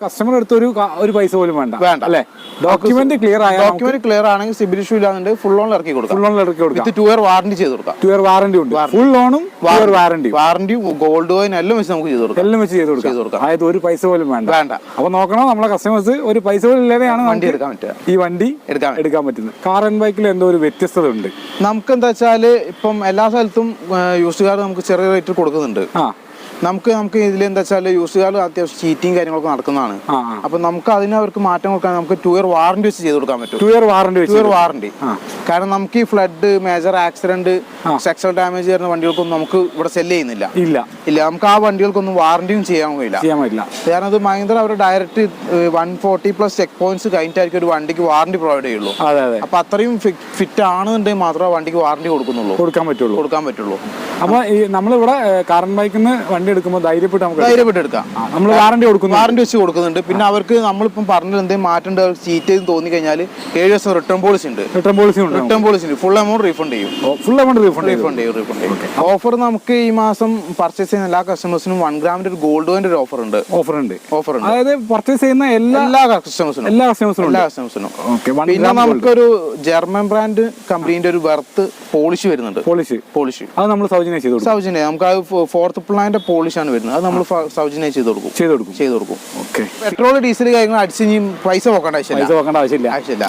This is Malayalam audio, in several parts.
കസ്റ്റമർ എടുത്ത് ഒരു ഒരു പൈസ പോലും വേണ്ട. വേണ്ട. അല്ലേ? ഡോക്യുമെന്റ് ക്ലിയർ ആയ ഡോക്യുമെന്റ് ക്ലിയർ ആണെങ്കിൽ സിബിൽ ഇഷ്യൂ ഇല്ലാന്നുണ്ട് ഫുൾ ഓൺ ഇറക്കി കൊടുക്കാം. ഫുൾ ഓൺ ഇറക്കി കൊടുക്കാം. വിത്ത് ടു ഇയർ വാറണ്ടി ചെയ്ത് കൊടുക്കാം. ടു ഇയർ വാറന്റി ഉണ്ട്. ഫുൾ ലോണും year warranty warranty gold coin എല്ലാം വെച്ച് നമുക്ക് ചെയ്ത് കൊടുക്കാം. എല്ലാം വെച്ച് ചെയ്ത് കൊടുക്കാം. ചെയ്ത് കൊടുക്കാം. അതായത് ഒരു പൈസ പോലും വേണ്ട. വേണ്ട. അപ്പൊ നോക്കണം നമ്മളെ കസ്റ്റമേഴ്സ് ഒരു പൈസ പോലും ഇല്ലാതെയാണ് വണ്ടി എടുക്കാൻ പറ്റുക. ഈ വണ്ടി എടുക്കാൻ എടുക്കാൻ പറ്റുന്നത്. കാർ ആൻഡ് ബൈക്കിൽ എന്തോ ഒരു വ്യത്യസ്തത ഉണ്ട് നമുക്ക് എന്താ വെച്ചാൽ ഇപ്പം എല്ലാ സ്ഥലത്തും യൂസ് കാർ നമുക്ക് ചെറിയ റേറ്റിൽ കൊടുക്കുന്നുണ്ട്. ആ. നമുക്ക് നമുക്ക് ഇതിൽ എന്താ വെച്ചാൽ യൂസ് ചെയ്താലും അത്യാവശ്യം ചീറ്റിങ് കാര്യങ്ങളൊക്കെ നടക്കുന്നതാണ്. അപ്പൊ നമുക്ക് അതിന് അവർക്ക് മാറ്റം കൊടുക്കാൻ നമുക്ക് ടു ഇയർ വാറണ്ടി വെച്ച് ചെയ്ത് കൊടുക്കാൻ പറ്റും. Two year warranty two year warranty കാരണം നമുക്ക് ഈ ഫ്ലഡ് മേജർ ആക്സിഡന്റ് സെക്സൽ ഡാമേജ് വരുന്ന വണ്ടികൾക്കൊന്നും നമുക്ക് ഇവിടെ സെൽ ചെയ്യുന്നില്ല. ഇല്ല. ഇല്ല നമുക്ക് ആ വണ്ടികൾക്കൊന്നും വാറണ്ടിയും ചെയ്യാൻ കഴിയില്ല. ചെയ്യാൻ പറ്റില്ല. കാരണം അത് മഹീന്ദ്ര അവർ direct one forty plus check points കഴിഞ്ഞിട്ടായിരിക്കും ഒരു വണ്ടിക്ക് വാറണ്ടി പ്രൊവൈഡ് ചെയ്യുള്ളൂ. അതെ അതെ. അപ്പൊ അത്രയും ഫിറ്റ് ആണെന്നുണ്ടെങ്കിൽ മാത്രമേ വണ്ടിക്ക് വാറണ്ടി കൊടുക്കുന്നുള്ളൂ. കൊടുക്കാൻ പറ്റുള്ളൂ. കൊടുക്കാൻ പറ്റുള്ളൂ. അപ്പൊ ഈ നമ്മളിവിടെ കാർ ആൻഡ് ബൈക്കിൽ നിന്ന് വണ്ടി എടുക്കുമ്പോൾ ധൈര്യപ്പെട്ട് നമുക്ക് ധൈര്യപ്പെട്ട് എടുക്കാം. നമ്മൾ വാറണ്ടി കൊടുക്കുന്നു വാറണ്ടി വെച്ച് കൊടുക്കുന്നുണ്ട്. പിന്നെ അവർക്ക് നമ്മളിപ്പം പറഞ്ഞത് എന്തെങ്കിലും മാറ്റേണ്ട ചീറ്റ് ചെയ്ത് തോന്നി കഴിഞ്ഞാൽ ഏഴ് ദിവസം റിട്ടേൺ പോളിസി ഉണ്ട്. റിട്ടേൺ പോളിസി ഉണ്ട്. റിട്ടേൺ പോളിസി ഉണ്ട്. ഫുൾ എമൗണ്ട് റീഫണ്ട് ചെയ്യും. ഫുൾ എമൗണ്ട് റീഫണ്ട് റീഫണ്ട് ചെയ്യും റീഫണ്ട് ചെയ്യും. ഓഫർ നമുക്ക് ഈ മാസം പർച്ചേസ് ചെയ്യുന്ന എല്ലാ കസ്റ്റമേഴ്സിനും വൺ ഗ്രാമിന്റെ ഒരു ഗോൾഡ് കോയിന്റെ ഒരു ഓഫർ ഉണ്ട്. ഓഫർ ഉണ്ട്. ഓഫർ ഉണ്ട്. അതായത് പർച്ചേസ് ചെയ്യുന്ന എല്ലാ എല്ലാ കസ്റ്റമേഴ്സിനും എല്ലാ കസ്റ്റമേഴ്സിനും എല്ലാ കസ്റ്റമേഴ്സിനും പിന്നെ നമുക്കൊരു ജർമ്മൻ ബ്രാൻഡ് കമ്പനീന്റെ ഒരു ബർത്ത് പോളിഷ് വരുന്നുണ്ട്. പോളിഷ് പോളിഷ് അത് നമ്മൾ സൗജന്യം ചെയ്തു സൗജന്യം. നമുക്ക് ആ ഫോർത്ത് പ്ലാന്റെ പോളിഷ് ആണ് വരുന്നത്. അത് നമ്മൾ സൗജന്യം ചെയ്ത് കൊടുക്കും. ചെയ്ത് കൊടുക്കും. ചെയ്ത് കൊടുക്കും. ഓക്കെ. പെട്രോൾ ഡീസൽ കാര്യങ്ങൾ അടിച്ച് ഇനി പൈസ പോക്കേണ്ട പൈസ പോക്കേണ്ട ആവശ്യമില്ല. ആവശ്യമില്ല.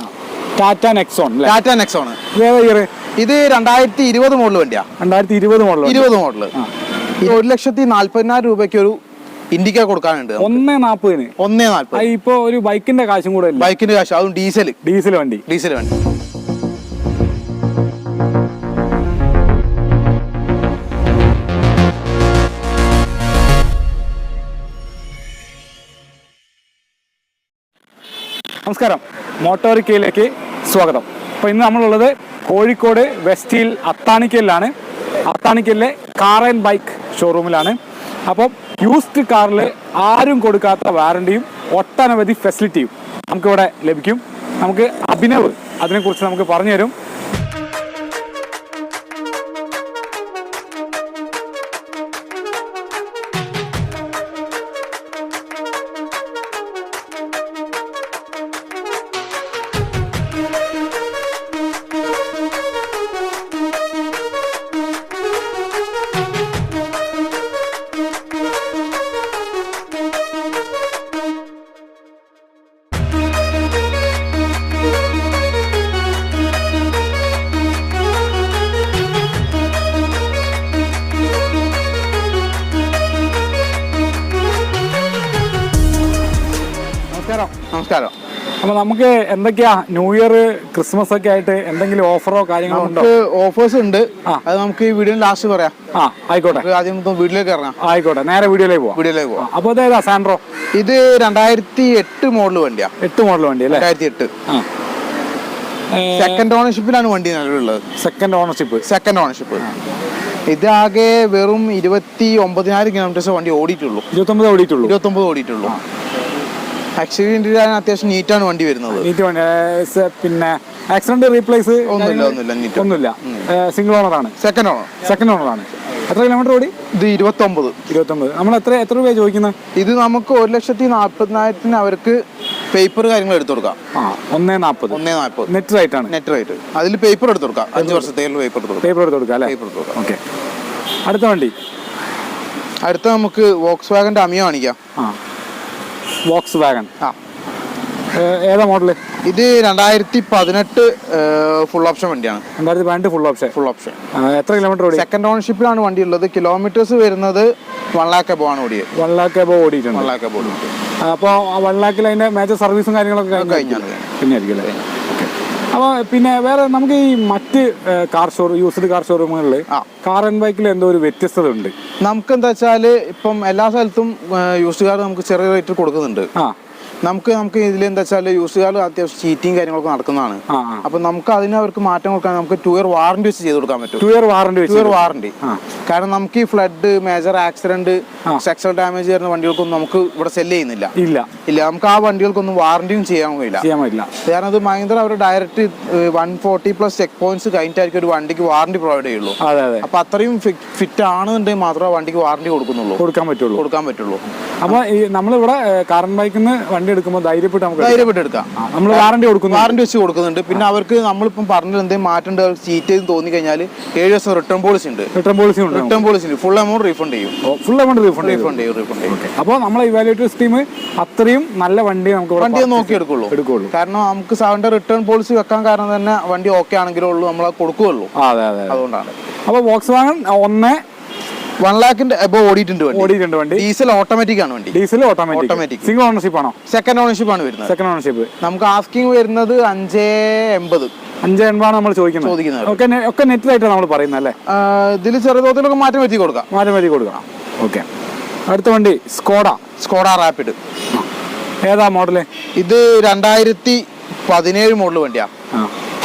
ടാറ്റ നെക്സോൺ ടാറ്റ നെക്സോൺ ഇത് രണ്ടായിരത്തി ഇരുപത് മോഡൽ വണ്ടിയാ. രണ്ടായിരത്തി ഇരുപത് മോഡൽ ഇരുപത് മോഡൽ ഒരു ലക്ഷത്തി നാല്പതിനായിരം രൂപയ്ക്ക് ഒരു ഇൻഡിക്ക കൊടുക്കാനുണ്ട് ഒന്നേ നാൽപ്പതിന് ഒന്നേ നാൽപ്പത് ഇപ്പൊ ഒരു ബൈക്കിന്റെ കാശും കൂടെ ബൈക്കിന്റെ കാശ് അതും ഡീസൽ ഡീസൽ വണ്ടി. ഡീസൽ വണ്ടി. നമസ്കാരം. മോട്ടോറിക്കയിലേക്ക് സ്വാഗതം. അപ്പോൾ ഇന്ന് നമ്മളുള്ളത് കോഴിക്കോട് വെസ്റ്റിൽ അത്താണിക്കലിലാണ്. അത്താണിക്കലിലെ കാർ ആൻഡ് ബൈക്ക് ഷോറൂമിലാണ് അപ്പം യൂസ്ഡ് കാറിൽ ആരും കൊടുക്കാത്ത വാറണ്ടിയും ഒട്ടനവധി ഫെസിലിറ്റിയും നമുക്കിവിടെ ലഭിക്കും. നമുക്ക് അഭിനവ് അതിനെക്കുറിച്ച് നമുക്ക് പറഞ്ഞു തരും നമുക്ക് എന്തൊക്കെയാ ന്യൂ ഇയർ ക്രിസ്മസ് ഒക്കെ ആയിട്ട് എന്തെങ്കിലും ഓഫറോ കാര്യങ്ങളോ ഉണ്ടോ? നമുക്ക് ഓഫേഴ്സ് ഉണ്ട്. അത് നമുക്ക് ഈ വീഡിയോ ലാസ്റ്റ് പറയാം. ആ ആയിക്കോട്ടെ. ആദ്യം വീട്ടിലേക്ക് ഇറങ്ങാം ആയിക്കോട്ടെ. നേരെ വീഡിയോയിലേക്ക് പോവാം. വീഡിയോയിലേക്ക് പോവാം. അപ്പോൾ അതേതാ സാൻഡ്രോ ഇത് രണ്ടായിരത്തി എട്ട് മോഡൽ വണ്ടിയാ. എട്ട് മോഡൽ വണ്ടി അല്ലേ? രണ്ടായിരത്തി എട്ട്. സെക്കൻഡ് ഓണർഷിപ്പിലാണ് വണ്ടി നിലവിലുള്ളത് സെക്കൻഡ് ഓണർഷിപ്പ് സെക്കൻഡ് ഓണർഷിപ്പ് ഇത് ആകെ വെറും ഇരുപത്തി ഒമ്പതിനായിരം കിലോമീറ്റേഴ്സ് വണ്ടി ഓടിയിട്ടുള്ളൂ. ഇരുപത്തൊമ്പത് ഓടിയിട്ടുള്ളൂ. ഇരുപത്തൊമ്പത് ഓടിയിട്ടുള്ളൂ. ആക്സിഡന്റ് അത്യാവശ്യം നീറ്റാണ് വണ്ടി വരുന്നത്. നീറ്റ് വണ്ടി. പിന്നെ ആക്സിഡന്റ് റീപ്ലേസ് ഒന്നുമില്ല ഒന്നുമില്ല നീറ്റ് ഒന്നുമില്ല. സിംഗിൾ ഓണർ ആണ്. സെക്കൻഡ് ഓണർ സെക്കൻഡ് ഓണർ ആണ്. എത്ര കിലോമീറ്റർ ഓടി? ഇത് ഇരുപത്തൊമ്പത്. ഇരുപത്തൊമ്പത്. നമ്മൾ എത്ര എത്ര രൂപ ചോദിക്കുന്നത് ഇത് നമുക്ക് ഒരു ലക്ഷത്തി നാൽപ്പതിനായിരത്തിന് അവർക്ക് പേപ്പർ കാര്യങ്ങൾ എടുത്തു കൊടുക്കാം. ആ ഒന്നേ നാൽപ്പത് ഒന്നേ നാൽപ്പത് നെറ്റ് റേറ്റ് ആണ്. നെറ്റ് റേറ്റ് അതിൽ പേപ്പർ എടുത്തു കൊടുക്കാം. അഞ്ച് വർഷത്തേക്കുള്ള പേപ്പർ എടുത്തു കൊടുക്കാം. പേപ്പർ എടുത്ത് കൊടുക്കാം അല്ലേ? പേപ്പർ എടുത്തു കൊടുക്കാം ഓക്കെ അടുത്ത വണ്ടി. അടുത്ത നമുക്ക് വോക്സ് വാഗന്റെ അമിയ കാണിക്കാം. ആ. വോക്സ് വാഗൺ ആ. ഏതാ മോഡൽ ഇത് രണ്ടായിരത്തി പതിനെട്ട് ഫുൾ ഓപ്ഷൻ വണ്ടിയാണ്. രണ്ടായിരത്തി പതിനെട്ട് ഫുൾ ഓപ്ഷൻ ഫുൾ ഓപ്ഷൻ എത്ര കിലോമീറ്റർ ഓടി സെക്കൻഡ് ഓണർഷിപ്പിലാണ് വണ്ടി ഉള്ളത് കിലോമീറ്റേഴ്സ് വരുന്നത് വൺ ലാക്ക് എബോ ആണ് ഓടിയത് വൺ ലാക്ക് എബോ ഓടിയിട്ടുണ്ട്. വൺ ലാക്ക് എബോ ഓടിയിട്ടുണ്ട്. അപ്പോൾ വൺ ലാക്കിൽ അതിന്റെ മേജർ സർവീസും കാര്യങ്ങളൊക്കെ കഴിഞ്ഞാൽ പിന്നെ ആയിരിക്കും അല്ലേ? അപ്പോൾ പിന്നെ വേറെ നമുക്ക് ഈ മറ്റ് കാർ ഷോറൂം യൂസ്ഡ് കാർ ഷോറൂമുകളിൽ കാർ ആൻഡ് ബൈക്കിൽ എന്തോ ഒരു വ്യത്യസ്തത ഉണ്ട് നമുക്ക് എന്താ വെച്ചാൽ ഇപ്പം എല്ലാ സ്ഥലത്തും യൂസ്ഡ് കാർ നമുക്ക് ചെറിയ റേറ്റിൽ കൊടുക്കുന്നുണ്ട്. ആ. നമുക്ക് നമുക്ക് ഇതിൽ എന്താ വെച്ചാൽ യൂസ് കാർഡ് അത്യാവശ്യം ചീറ്റിങ് കാര്യങ്ങളൊക്കെ നടക്കുന്നതാണ്. അപ്പൊ നമുക്ക് അതിന് അവർക്ക് മാറ്റം കൊടുക്കാൻ നമുക്ക് ടു ഇയർ വാറണ്ടി വെച്ച് ചെയ്ത് കൊടുക്കാൻ പറ്റും. Two year warranty two year warranty കാരണം നമുക്ക് ഈ ഫ്ലഡ് മേജർ ആക്സിഡന്റ് സെക്സൽ ഡാമേജ് വരുന്ന വണ്ടികൾക്കൊന്നും നമുക്ക് ഇവിടെ സെൽ ചെയ്യുന്നില്ല. ഇല്ല. ഇല്ല നമുക്ക് ആ വണ്ടികൾക്കൊന്നും വാറണ്ടിയും ചെയ്യാൻ കഴിയില്ല ചെയ്യാൻ പറ്റില്ല കാരണം അത് മഹീന്ദ്ര അവർ direct one forty plus check points കഴിഞ്ഞിട്ടായിരിക്കും ഒരു വണ്ടിക്ക് വാറണ്ടി പ്രൊവൈഡ് ചെയ്യുള്ളൂ. അപ്പൊ അത്രയും ഫിറ്റ് ആണെന്നുണ്ടെങ്കിൽ മാത്രമേ വണ്ടിക്ക് വാറണ്ടി കൊടുക്കുന്നുള്ളൂ. കൊടുക്കാൻ പറ്റുള്ളൂ. കൊടുക്കാൻ പറ്റുള്ളൂ. അപ്പൊ ഈ നമ്മളിവിടെ കാറൻ ബൈക്കിൽ നിന്ന് വണ്ടി എടുക്കുമ്പോൾ ധൈര്യപ്പെട്ട് നമുക്ക്. ധൈര്യപ്പെട്ട് എടുക്കാം. നമ്മൾ വാറണ്ടി കൊടുക്കുന്നു വാറണ്ടി വെച്ച് കൊടുക്കുന്നുണ്ട്. പിന്നെ അവർക്ക് നമ്മളിപ്പം പറഞ്ഞത് എന്തെങ്കിലും മാറ്റേണ്ട സീറ്റ് ചെയ്ത് തോന്നി കഴിഞ്ഞാൽ ഏഴ് ദിവസം റിട്ടേൺ പോളിസി ഉണ്ട്. റിട്ടേൺ പോളിസി ഉണ്ട്. റിട്ടേൺ പോളിസി ഉണ്ട്. ഫുൾ എമൗണ്ട് റീഫണ്ട് ചെയ്യും. ഫുൾ എമൗണ്ട് റീഫണ്ട് റീഫണ്ട് ചെയ്യും. റീഫണ്ട് ചെയ്യും അപ്പോൾ നമ്മളെ ഇവാലുവേറ്റർ സ്കീം അത്രയും നല്ല വണ്ടി നമുക്ക് വണ്ടി നോക്കി എടുക്കുള്ളൂ. എടുക്കുള്ളൂ. കാരണം നമുക്ക് സാറിന്റെ റിട്ടേൺ പോളിസി വെക്കാൻ കാരണം തന്നെ വണ്ടി ഓക്കെ ആണെങ്കിലേ ഉള്ളൂ നമ്മൾ കൊടുക്കുകയുള്ളൂ. അതെ അതെ അതുകൊണ്ടാണ്. അപ്പോൾ വോക്സ് വാഗൺ ഒന്ന് വൺ ലാഖിന്റെ എബോ ഓടിയിട്ടുണ്ട് വണ്ടി. ഓടിയിട്ടുണ്ട് വണ്ടി. ഡീസൽ ഓട്ടോമാറ്റിക് ആണ് വണ്ടി. Diesel automatic automatic single ownership ആണോ? സെക്കൻഡ് ഓണർഷിപ്പ് ആണ് വരുന്നത്. സെക്കൻഡ് ഓണർഷിപ്പ് നമുക്ക് ആസ്കിങ് വരുന്നത് അഞ്ചേ എൺപത്. അഞ്ചേ എൺപതാണ് നമ്മൾ ചോദിക്കുന്നത്. ചോദിക്കുന്നത്. ഒക്കെ ഒക്കെ നെറ്റിലായിട്ടാണ് നമ്മൾ പറയുന്നത് അല്ലേ? ഇതിൽ ചെറുതോതിലൊക്കെ മാറ്റം വരുത്തി കൊടുക്കാം. മാറ്റി വരുത്തി കൊടുക്കണം. ഓക്കെ അടുത്ത വണ്ടി സ്കോഡ സ്കോഡ റാപ്പിഡ് ഏതാ മോഡൽ ഇത് രണ്ടായിരത്തി പതിനേഴ് മോഡൽ വണ്ടിയാ.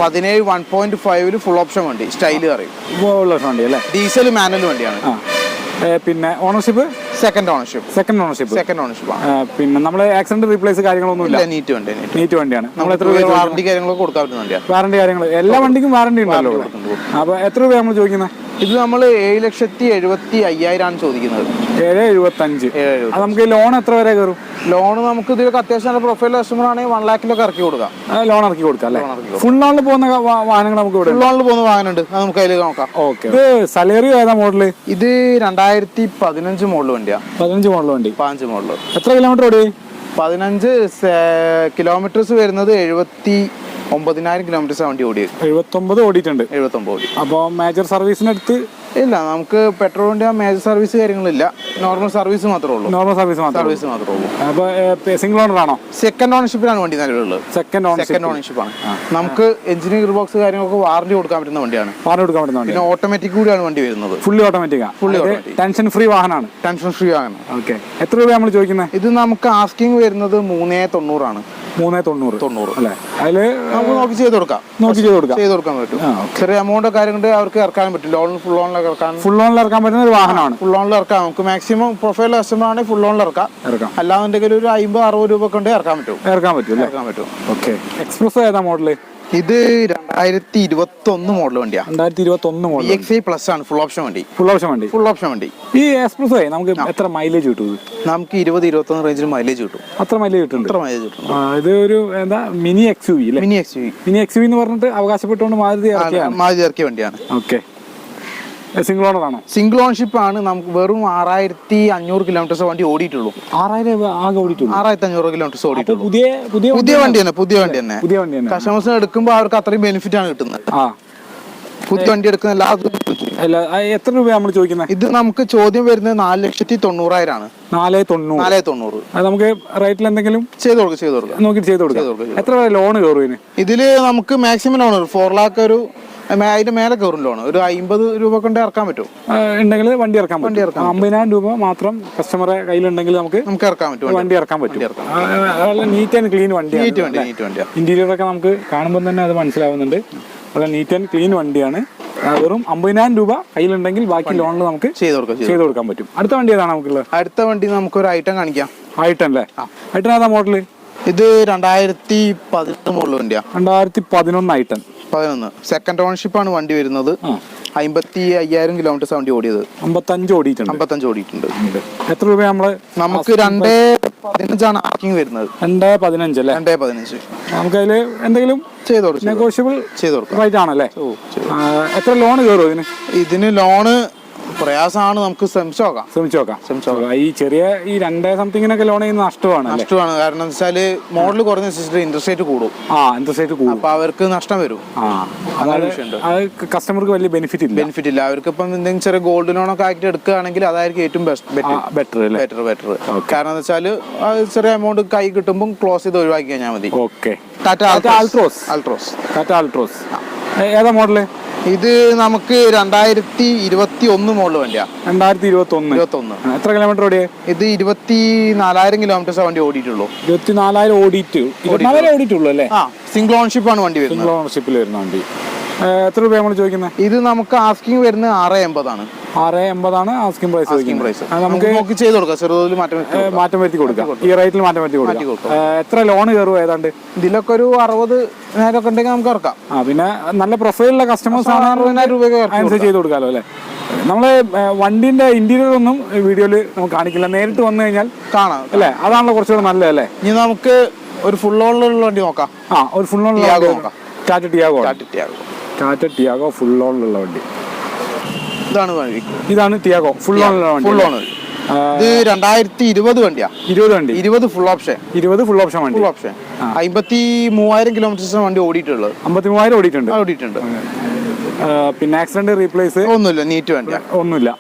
പതിനേഴ് വൺ പോയിന്റ് ഫൈവിൽ ഫുൾ ഓപ്ഷൻ വണ്ടി. സ്റ്റൈൽ പറയും. ഡീസൽ മാനുവൽ വണ്ടിയാണ്. പിന്നെ ownership second ownership second ownership second ownership പിന്നെ നമ്മൾ ആക്സിഡന്റ് റീപ്ലേസ് കാര്യങ്ങളൊന്നും ഇല്ല നീറ്റ് വണ്ടി നീറ്റ് വണ്ടിയാണ്. നമ്മൾ എത്ര വാറണ്ടി കാര്യങ്ങളൊക്കെ കൊടുക്കാൻ പറ്റുന്ന വണ്ടിയാണ് വാറണ്ടി കാര്യങ്ങൾ എല്ലാ വണ്ടിക്കും വാറണ്ടി ഉണ്ടല്ലോ അപ്പോൾ അപ്പൊ എത്ര രൂപയാണ് നമ്മൾ ചോദിക്കുന്നത് ഇത് നമ്മൾ ഏഴ് ലക്ഷത്തി എഴുപത്തി അയ്യായിരം ആണ് ചോദിക്കുന്നത്. ഏഴ് എഴുപത്തി അഞ്ച് ഏഴ് എഴുപത്തി അത് നമുക്ക് ലോൺ എത്ര വരെ കയറും? ലോൺ നമുക്ക് ഇതിലൊക്കെ അത്യാവശ്യം നല്ല പ്രൊഫൈൽ കസ്റ്റമർ ആണെങ്കിൽ വൺ ലാഖിലൊക്കെ ഇറക്കി കൊടുക്കാം. ലോൺ ഇറക്കി കൊടുക്കാം അല്ലേ? ഫുൾ ലോണിൽ പോകുന്ന വാഹനങ്ങൾ നമുക്ക് ഇവിടെ ഫുൾ ലോണിൽ പോകുന്ന വാഹനമുണ്ട്. അത് നമുക്ക് അതിൽ നോക്കാം. ഓക്കെ ഇത് സലേറിയോ ഏതാ മോഡൽ ഇത് രണ്ടായിരത്തി പതിനഞ്ച് മോഡൽ വണ്ടിയാ. പതിനഞ്ച് മോഡൽ വണ്ടി. പതിനഞ്ച് മോഡൽ എത്ര കിലോമീറ്റർ ഓടി? പതിനഞ്ച് കിലോമീറ്റേഴ്സ് വരുന്നത് എഴുപത്തി ഒമ്പതിനായിരം കിലോമീറ്റേഴ്സ് വണ്ടി ഓടിയത്. എഴുപത്തൊമ്പത് ഓടിയിട്ടുണ്ട്. എഴുപത്തൊമ്പത് ഓടി. അപ്പോൾ മേജർ സർവീസിനടുത്ത് ഇല്ല നമുക്ക് പെട്രോളിന്റെ മേജർ സർവീസ് കാര്യങ്ങളില്ല. നോർമൽ സർവീസ് മാത്രമേ ഉള്ളൂ. നോർമൽ സർവീസ് സർവീസ് മാത്രമേ ഉള്ളൂ. അപ്പോൾ സിംഗിൾ ഓണർ ആണോ? സെക്കൻഡ് ഓണർഷിപ്പിലാണ് വണ്ടി നിലവിലുള്ളത് സെക്കൻഡ് ഓണർ സെക്കൻഡ് ഓണർഷിപ്പ് ആണ്. നമുക്ക് എഞ്ചിന് ഗിയർ ബോക്സ് കാര്യങ്ങളൊക്കെ വാറണ്ടി കൊടുക്കാൻ പറ്റുന്ന വണ്ടിയാണ്. വാറന്റി കൊടുക്കാൻ പറ്റുന്ന വണ്ടി പിന്നെ ഓട്ടോമാറ്റിക് കൂടിയാണ് വണ്ടി വരുന്നത്. Fully automatic fully. Tension free വാഹനമാണ്. ടെൻഷൻ ഫ്രീ വാഹനം. ഓക്കെ എത്ര രൂപ നമ്മൾ ചോദിക്കുന്നത് ഇത് നമുക്ക് ആസ്കിങ് വരുന്നത് മൂന്നേ തൊണ്ണൂറാണ്. മൂന്നേ തൊണ്ണൂറ്. തൊണ്ണൂറ് അല്ലേ അതിൽ നമുക്ക് നോക്കി ചെയ്ത് കൊടുക്കാം. നോക്കി ചെയ്ത് കൊടുക്കാം. ചെയ്ത് കൊടുക്കാൻ പറ്റും. ചെറിയ എമൗണ്ട് കാര്യങ്ങൾ അവർക്ക് ഇറക്കാൻ പറ്റും ലോൺ ഫുൾ ലോണിലൊക്കെ ഇറക്കാൻ ഫുൾ ലോണിൽ ഇറക്കാൻ പറ്റുന്ന ഒരു വാഹനമാണ്. ഫുൾ ലോണിൽ ഇറക്കാം. നമുക്ക് മാക്സിമം പ്രൊഫൈൽ കസ്റ്റമർ ആണെങ്കിൽ ഫുൾ ലോണിൽ ഇറക്കാം. ഇറക്കാം. അല്ലാന്നുണ്ടെങ്കിൽ ഒരു അമ്പത് അറുപത് രൂപ കൊണ്ട് ഇറക്കാൻ പറ്റും. ഇറക്കാൻ പറ്റും ഇറക്കാൻ പറ്റും. ഓക്കെ. എക്സ്പ്രസ് ഏതാ മോഡൽ ഇത് രണ്ടായിരത്തി ഇരുപത്തി ഒന്ന് മോഡൽ വണ്ടിയാണ് രണ്ടായിരത്തി ഇരുപത്തി ഒന്ന് മോഡൽ എക്സ് ഐ പ്ലസ് ആണ് ഫുൾ ഓപ്ഷൻ വണ്ടി. ഫുൾ ഓപ്ഷൻ വണ്ടി. ഫുൾ ഓപ്ഷൻ വണ്ടി. ഈ എക്സ്പ്രസ് ആയി നമുക്ക് എത്ര മൈലേജ് കിട്ടും? നമുക്ക് ഇരുപത് ഇരുപത്തി ഒന്ന് റേഞ്ചിൽ മൈലേജ് കിട്ടും. അത്ര മൈലേജ് കിട്ടും അത്ര മൈലേജ് കിട്ടും ഇത് ഒരു എന്താ mini X U mini X U mini X U എന്ന് പറഞ്ഞിട്ട് അവകാശപ്പെട്ടുകൊണ്ട് മാരുതി മാതിരി മാരുതി ഇറക്കിയ വണ്ടിയാണ്. ഓക്കെ സിംഗിൾ ഓണർ ആണോ? സിംഗിൾ ഓൺഷിപ്പ് ആണ്. നമുക്ക് വെറും ആറായിരത്തി അഞ്ഞൂറ് കിലോമീറ്റേഴ്സ് വണ്ടി ഓടിയിട്ടുള്ളൂ. ആറായിരം ആകെ ഓടിയിട്ടുള്ളൂ? ആറായിരത്തി അഞ്ഞൂറ് കിലോമീറ്റേഴ്സ് ഓടിയിട്ടുള്ളൂ. പുതിയ പുതിയ പുതിയ വണ്ടി തന്നെ പുതിയ വണ്ടി തന്നെ. പുതിയ വണ്ടി തന്നെ. കസ്റ്റമേഴ്സിന് എടുക്കുമ്പോൾ അവർക്ക് അത്രയും ബെനിഫിറ്റ് ആണ് കിട്ടുന്നത്. ആ. പുതിയ വണ്ടി എടുക്കുന്ന എല്ലാ എത്ര രൂപ നമ്മൾ ചോദിക്കുന്നത് ഇത് നമുക്ക് ചോദ്യം വരുന്നത് നാല് ലക്ഷത്തി തൊണ്ണൂറായിരം ആണ്. നാല് തൊണ്ണൂറ്. നാല് തൊണ്ണൂറ്. അത് നമുക്ക് റേറ്റിൽ എന്തെങ്കിലും ചെയ്ത് കൊടുക്കും ചെയ്ത് കൊടുക്കാം. നോക്കി ചെയ്ത് കൊടുക്കാം. എത്ര ലോൺ കയറും ഇതിന്? ഇതിൽ നമുക്ക് മാക്സിമം ലോൺ ഫോർ ലാക്ക് ഒരു അതിന്റെ മേലെ കയറും ലോൺ ഒരു അമ്പത് രൂപ കൊണ്ട് ഇറക്കാൻ പറ്റും. ഉണ്ടെങ്കിൽ വണ്ടി ഇറക്കാൻ വണ്ടി ഇറക്കാം അമ്പതിനായിരം രൂപ മാത്രം കസ്റ്റമറെ കയ്യിലുണ്ടെങ്കിൽ നമുക്ക് നമുക്ക് ഇറക്കാൻ പറ്റും വണ്ടി. ഇറക്കാൻ പറ്റും. നീറ്റ് ആൻഡ് ക്ലീൻ വണ്ടി നീറ്റ് വണ്ടി നീറ്റ് വണ്ടി ഇന്റീരിയർ ഒക്കെ നമുക്ക് കാണുമ്പോൾ തന്നെ അത് മനസ്സിലാവുന്നുണ്ട്. വളരെ നീറ്റ് ആൻഡ് ക്ലീൻ വണ്ടിയാണ്. വെറും അമ്പതിനായിരം രൂപ കയ്യിലുണ്ടെങ്കിൽ ബാക്കി ലോണിൽ നമുക്ക് ചെയ്ത് കൊടുക്കാം ചെയ്ത് കൊടുക്കാൻ പറ്റും. അടുത്ത വണ്ടി ഏതാണ് നമുക്കുള്ളത്? അടുത്ത വണ്ടി നമുക്ക് ഒരു ഐറ്റം കാണിക്കാം. ഐറ്റം അല്ലേ? ഐറ്റം ഏതാ മോഡൽ ഇത് രണ്ടായിരത്തി പതിനെട്ട് മോഡൽ വണ്ടിയാ. രണ്ടായിരത്തി പതിനൊന്ന് ഐട്ടൻ പതിനൊന്ന്. സെക്കൻഡ് ഓണർഷിപ്പ് ആണ് വണ്ടി വരുന്നത്. അമ്പത്തി അയ്യായിരം കിലോമീറ്റേഴ്സ് വണ്ടി ഓടിയത്. അമ്പത്തഞ്ച് ഓടിയിട്ടുണ്ട്. അമ്പത്തഞ്ച് ഓടിയിട്ടുണ്ട്. എത്ര രൂപ നമ്മൾ നമുക്ക് രണ്ടേ പതിനഞ്ചാണ് ആർക്കിങ് വരുന്നത്. രണ്ട് പതിനഞ്ച് അല്ലേ? രണ്ടേ പതിനഞ്ച്. നമുക്കതിൽ എന്തെങ്കിലും ചെയ്ത് കൊടുക്കും. നെഗോഷ്യബിൾ ചെയ്ത് കൊടുക്കാം. റേറ്റ് ആണല്ലേ? എത്ര ലോൺ കയറും ഇതിന്? ഇതിന് ലോണ് പ്രയാസമാണ് നമുക്ക് ശ്രമിച്ചു നോക്കാം. ശ്രമിച്ചു നോക്കാം. ശ്രമിച്ചു നോക്കാം. ഈ ചെറിയ ഈ രണ്ടേ സംതിങ്ങിനൊക്കെ ലോൺ ചെയ്യുന്ന നഷ്ടമാണ് നഷ്ടമാണ്. കാരണം വെച്ചാൽ മോഡൽ കുറഞ്ഞനുസരിച്ചിട്ട് ഇൻട്രസ്റ്റ് റേറ്റ് കൂടും. ആ ഇൻട്രസ്റ്റ് റേറ്റ് കൂടും. അപ്പൊ അവർക്ക് നഷ്ടം വരും. അത് കസ്റ്റമർക്ക് വലിയ ബെനിഫിറ്റ് ഇല്ല. ബെനിഫിറ്റ് ഇല്ല. അവർക്ക് ഇപ്പം എന്തെങ്കിലും ചെറിയ ഗോൾഡ് ലോൺ ഒക്കെ ആക്കിയിട്ട് എടുക്കുകയാണെങ്കിൽ അതായിരിക്കും ഏറ്റവും ബെസ്റ്റ് ബെറ്റർ ബെറ്റർ അല്ലേ? ബെറ്റർ ബെറ്റർ കാരണം എന്താ വെച്ചാൽ ചെറിയ എമൗണ്ട് കൈ കിട്ടുമ്പോൾ ക്ലോസ് ചെയ്ത് ഒഴിവാക്കി കഴിഞ്ഞാൽ മതി okay Tata Altroz Altroz Tata Altroz ഏതാ മോഡൽ? ഇത് നമുക്ക് രണ്ടായിരത്തി ഇരുപത്തി ഒന്ന് മോഡൽ വണ്ടിയാ. രണ്ടായിരത്തി ഇരുപത്തി ഒന്ന് ഇരുപത്തി ഒന്ന് എത്ര കിലോമീറ്റർ ഓടിയേ? ഇത് ഇരുപത്തി നാലായിരം കിലോമീറ്റേഴ്സ് വണ്ടി ഓടിയിട്ടുള്ളൂ. ഇരുപത്തി നാലായിരം ഓടിയിട്ട് ഇരുപത്തിനാലായിരം ഓടിയിട്ടുള്ളൂ. അല്ലേ? സിംഗിൾ ഓൺഷിപ്പ് ആണ് വണ്ടി വരുന്നത്. സിംഗിൾ ഓൺഷിപ്പിൽ വരുന്ന വണ്ടി. എത്ര രൂപയാണ് ചോദിക്കുന്നത് ഇത് നമുക്ക് ആസ്കിങ് വരുന്നത് ആറ് എൺപതാണ് ആറ് എൺപതാണ് ആസ്കിംഗ് പ്രൈസ് നമുക്ക് നോക്കി ചെയ്ത് കൊടുക്കാം. ചെറുതോതിൽ മാറ്റം. മാറ്റം വരുത്തി കൊടുക്കാം. ഈ റേറ്റിൽ മാറ്റം വരുത്തി കൊടുക്കാം. എത്ര ലോൺ കയറും ഏതാണ്ട്? ഇതിലൊക്കെ ഒരു അറുപത് നേരമൊക്കെ ഉണ്ടെങ്കിൽ നമുക്ക് ഇറക്കാം. ആ പിന്നെ നല്ല പ്രൊഫൈലുള്ള കസ്റ്റമേഴ്സ് ആണ് അറുപതിനായിരം രൂപ അനുസരിച്ച് ചെയ്ത് കൊടുക്കാമല്ലോ അല്ലേ? നമ്മൾ വണ്ടിന്റെ ഇന്റീരിയർ ഒന്നും വീഡിയോയിൽ നമുക്ക് കാണിക്കില്ല. നേരിട്ട് വന്നു കഴിഞ്ഞാൽ കാണാം. അല്ലേ? അതാണല്ലോ കുറച്ചുകൂടെ നല്ലത് അല്ലേ? ഇനി നമുക്ക് ഒരു ഫുൾ ഓണിലുള്ള വണ്ടി നോക്കാം. ആ ഒരു ഫുൾ നോക്കാം. Tata Tiago Tata Tiago. Tata Tiago full ഓണിലുള്ള വണ്ടി. ഇതാണ് വണ്ടി ഇതാണ് Tiago full on full on ഇത് രണ്ടായിരത്തി ഇരുപത് വണ്ടിയാ. ഇരുപത് വണ്ടി. ഇരുപത് ഫുൾ ഓപ്ഷൻ ഇരുപത് ഫുൾ ഓപ്ഷൻ വണ്ടി. ഫുൾ ഓപ്ഷൻ അമ്പത്തി മൂവായിരം കിലോമീറ്റേഴ്സ് വണ്ടി ഓടിയിട്ടുള്ളത്. അമ്പത്തി മൂവായിരം ഓടിയിട്ടുണ്ട്. ഓടിയിട്ടുണ്ട് പിന്നെ ആക്സിഡന്റ് റീപ്ലേസ് ഒന്നുമില്ല നീറ്റ് വേണ്ട ഒന്നുമില്ല.